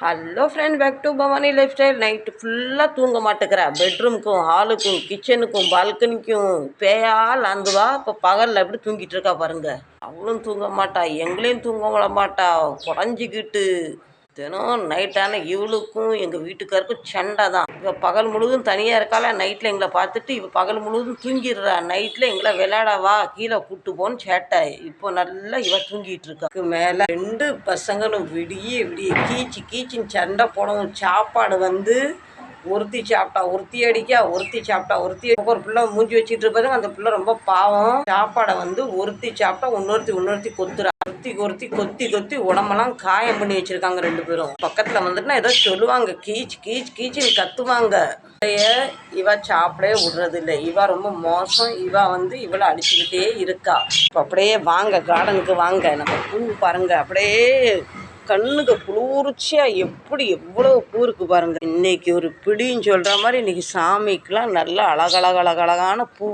Hello friend back to Bhavani life style night ஃபுல்லாக தூங்க மாட்டேங்கிறா. பெட்ரூமுக்கும் ஹாலுக்கும் கிச்சனுக்கும் பால்கனிக்கும் பேயால் அந்துவா இப்போ பகலில் எப்படி தூங்கிட்டு இருக்கா பாருங்க. அவளும் தூங்க மாட்டா. எங்களையும் தூங்க விட மாட்டா. குறைஞ்சிக்கிட்டு. தினம் நைட்டான இவளுக்கும் எங்கள் வீட்டுக்காருக்கும் சண்டை தான். இவள் பகல் முழுவதும் தனியாக இருக்காளா? நைட்டில் எங்களை பார்த்துட்டு இவள் பகல் முழுவதும் தூங்கிடுறா. நைட்டில் எங்களை விளையாடவா கீழே கூட்டு போன்னு சேட்டை இப்போ நல்லா இவள் தூங்கிட்டு இருக்கா. மேலே ரெண்டு பசங்களும் விடிய விடிய கீச்சு கீச்சின்னு சண்டை போடவும் சாப்பாடு வந்து ஒருத்தி சாப்பிட்டா ஒருத்தி அடிக்கா ஒருத்தி சாப்பிட்டா ஒருத்தி ஒரு பிள்ளை மூஞ்சி வச்சுட்டு இருப்பது அந்த பிள்ளை ரொம்ப பாவம். சாப்பாடை வந்து ஒருத்தி சாப்பிட்டா இன்னொருத்தி இன்னொருத்தி கொத்துறா. ஒருத்தி ஒருத்தி கொத்தி கொத்தி உடம்பெல்லாம் காயம் பண்ணி வச்சிருக்காங்க ரெண்டு பேரும். பக்கத்துல வந்துட்டுனா ஏதோ சொல்லுவாங்க கீச் கீச் கீச்சுன்னு கத்துவாங்க. இவ சாப்பிடவே விடுறது இல்லை இவ ரொம்ப மோசம். இவ வந்து இவளை அடிச்சுக்கிட்டே இருக்கா. இப்போ அப்படியே வாங்க கார்டனுக்கு வாங்க. நம்ம பூ பாருங்க அப்படியே கண்ணுக்கு குளிர்ச்சியா எப்படி எவ்வளோ பூ இருக்கு பாருங்க. இன்னைக்கு ஒரு பிடின்னு சொல்ற மாதிரி இன்னைக்கு சாமிக்கெல்லாம் நல்ல அழகழகழகழகான பூ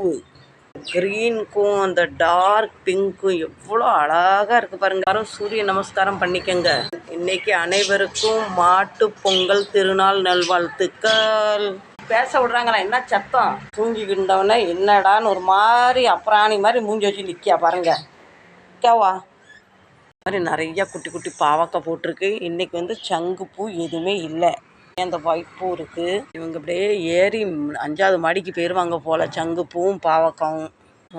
க்ரீனுக்கும் அந்த டார்க் பிங்க்கும் எவ்வளோ அழகா இருக்கு பாருங்க. யாரும் சூரிய நமஸ்காரம் பண்ணிக்கங்க. இன்னைக்கு அனைவருக்கும் மாட்டு பொங்கல் திருநாள் நல்வாழ்த்துக்கள். பேச விடுறாங்களா? என்ன சத்தம்? தூங்கிக்கிட்டவன என்னடான்னு ஒரு மாதிரி அப்புறாணி மாதிரி மூஞ்சி வச்சு நிற்கியா பாருங்க. கேவா மாதிரி நிறைய குட்டி குட்டி பாவக்காய் போட்டிருக்கு. இன்றைக்கி வந்து சங்குப்பூ எதுவுமே இல்லை. அந்த ஒயிட் பூ இருக்கு. இவங்க அப்படியே ஏறி அஞ்சாவது மாடிக்கு போயிடுவாங்க போல். சங்கு பூவும் பாவக்காவும்.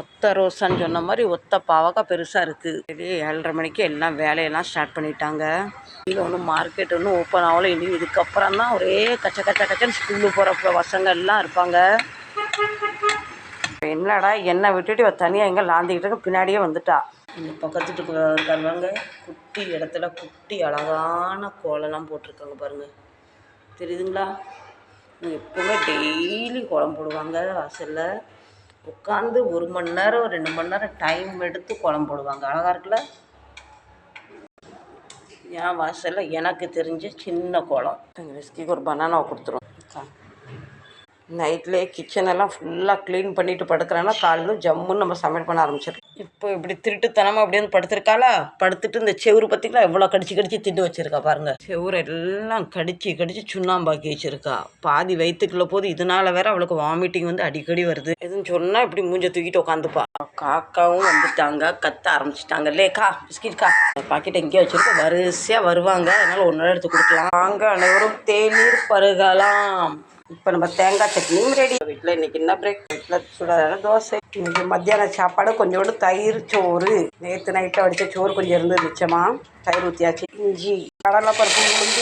ஒத்த ரோசான்னு சொன்ன மாதிரி ஒத்த பாவக்காய் பெருசாக இருக்குது வெளியே ஏழரை மணிக்கு எல்லாம் வேலையெல்லாம் ஸ்டார்ட் பண்ணிட்டாங்க. கீழே ஒன்றும் மார்க்கெட் ஒன்றும் ஓப்பன் ஆகல. இனி இதுக்கப்புறம் தான் ஒரே கச்ச கச்ச கச்சன்னு ஸ்கூலுக்கு போகிற பசங்க எல்லாம் இருப்பாங்க. என்னடா என்னை விட்டுட்டு தனியாக எங்கே லாந்திக்கிட்டு பின்னாடியே வந்துட்டா. இந்த பக்கத்துட்டு இருக்காங்க குட்டி இடத்துல குட்டி அழகான கோலம்லாம் போட்டிருக்காங்க பாருங்கள் தெரியுதுங்களா? எப்போவுமே எப்பவுமே டெய்லி கோலம் போடுவாங்க. வாசலில் உட்காந்து ஒரு மணி நேரம் ரெண்டு மணி நேரம் டைம் எடுத்து கோலம் போடுவாங்க. அழகாக இருக்குல்ல? என் வாசலில் எனக்கு தெரிஞ்ச சின்ன கோலம். எங்கள் ரிஸ்கிக்கு ஒரு பனானாவை கொடுத்துருவோம். நைட்லேயே கிச்சனெல்லாம் ஃபுல்லாக க்ளீன் பண்ணிட்டு படுக்கிறேன்னா காலையில் ஜம்முன்னு நம்ம சமையல் பண்ண ஆரம்பிச்சிடும் இப்போ இப்படி திருட்டுத்தனமாக அப்படியே வந்து படுத்திருக்காளா? படுத்துட்டு இந்த செவுரு பற்றிக்கலாம் எவ்வளோ கடிச்சு கடிச்சு திட்டு வச்சிருக்கா பாருங்க. செவுரு எல்லாம் கடிச்சு கடிச்சு சுண்ணாம்பாக்கி வச்சிருக்கா. பாதி வயிற்றுக்குள்ள போது இதனால வேற அவளுக்கு வாமிட்டிங் வந்து அடிக்கடி வருது. எதுன்னு சொன்னால் இப்படி மூஞ்ச தூக்கிட்டு உட்காந்துப்பா காக்காவும் வந்துட்டாங்க. கத்த ஆரம்பிச்சிட்டாங்க. லேக்கா பிஸ்கெட்கா பாக்கெட் எங்கேயோ வச்சிருக்கோம் வரிசையாக வருவாங்க. அதனால ஒன்றரை எடுத்து கொடுக்கலாம். வாங்க அனைவரும் தேநீர் பருகலாம். இப்போ நம்ம தேங்காய் சட்னியும் ரெடி வீட்டில் இன்னைக்கு என்ன பிரேக் வீட்டில் சுடாதான தோசை. இன்னைக்கு மத்தியான சாப்பாடு கொஞ்சோண்டு தயிர் சோறு. நேற்று நைட்டில் வடித்த சோறு கொஞ்சம் இருந்தது மிச்சமா. தயிர் ஊற்றியாச்சு இஞ்சி கடலை பருப்பு உளுந்து